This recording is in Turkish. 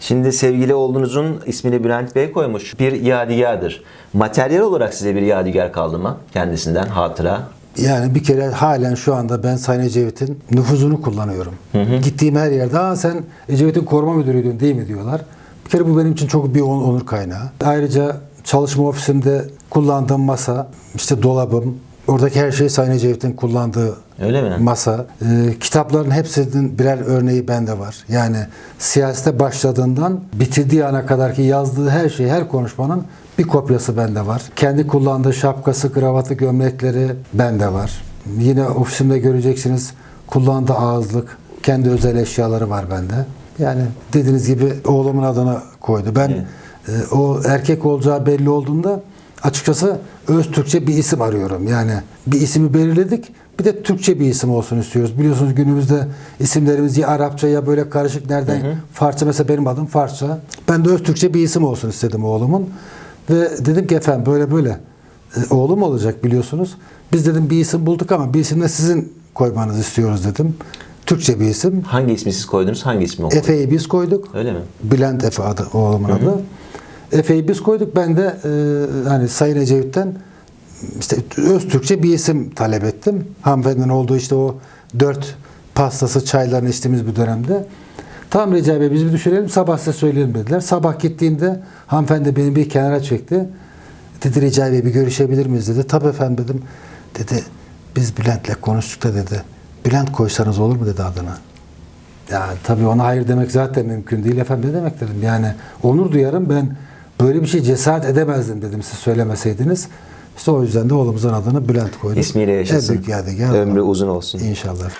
Şimdi sevgili oğlunuzun ismini Bülent Bey koymuş. Bir yadigardır. Materyal olarak size bir yadigar kaldı mı? Kendisinden hatıra. Yani bir kere halen şu anda ben Sayın Ecevit'in nüfuzunu kullanıyorum. Gittiğim her yerde Aa sen Ecevit'in koruma müdürüydün değil mi diyorlar. Bir kere bu benim için çok bir on- onur kaynağı. Ayrıca çalışma ofisinde kullandığım masa, işte dolabım, oradaki her şey Sayın Ecevit'in kullandığı Öyle mi? masa. Ee, kitapların hepsinin birer örneği bende var. Yani siyasete başladığından bitirdiği ana kadar ki yazdığı her şey, her konuşmanın bir kopyası bende var. Kendi kullandığı şapkası, kravatı, gömlekleri bende var. Yine ofisimde göreceksiniz kullandığı ağızlık, kendi özel eşyaları var bende. Yani dediğiniz gibi oğlumun adını koydu. Ben Evet. e, o erkek olacağı belli olduğunda açıkçası öz Türkçe bir isim arıyorum. Yani bir ismi belirledik. Bir de Türkçe bir isim olsun istiyoruz. Biliyorsunuz günümüzde isimlerimiz ya Arapça ya böyle karışık nereden Farsça mesela benim adım Farsça. Ben de öz Türkçe bir isim olsun istedim oğlumun. Ve dedim ki efendim böyle böyle e, oğlum olacak biliyorsunuz. Biz dedim bir isim bulduk ama bir isim de sizin koymanızı istiyoruz dedim. Türkçe bir isim. Hangi ismi siz koydunuz? Hangi ismi o koydu? Efe'yi biz koyduk. Öyle mi? Bülent Efe adı oğlumun adı. Efe'yi biz koyduk. Ben de e, hani Sayın Ecevit'ten işte öz Türkçe bir isim talep ettim. Hanımefendinin olduğu işte o dört pastası çaylarını içtiğimiz bir dönemde. Tamam Recai Bey biz bir düşünelim sabah size söyleyelim dediler. Sabah gittiğimde hanımefendi beni bir kenara çekti. Dedi Recai Bey bir görüşebilir miyiz dedi. Tabii efendim dedim. Dedi biz Bülent'le konuştuk da dedi. Bülent koysanız olur mu dedi adına. Ya tabii ona hayır demek zaten mümkün değil efendim ne demek dedim. Yani onur duyarım ben böyle bir şey cesaret edemezdim dedim siz söylemeseydiniz. İşte o yüzden de oğlumuzun adını Bülent koyduk. İsmiyle yaşasın. En büyük yadigar. Ömrü uzun olsun. İnşallah.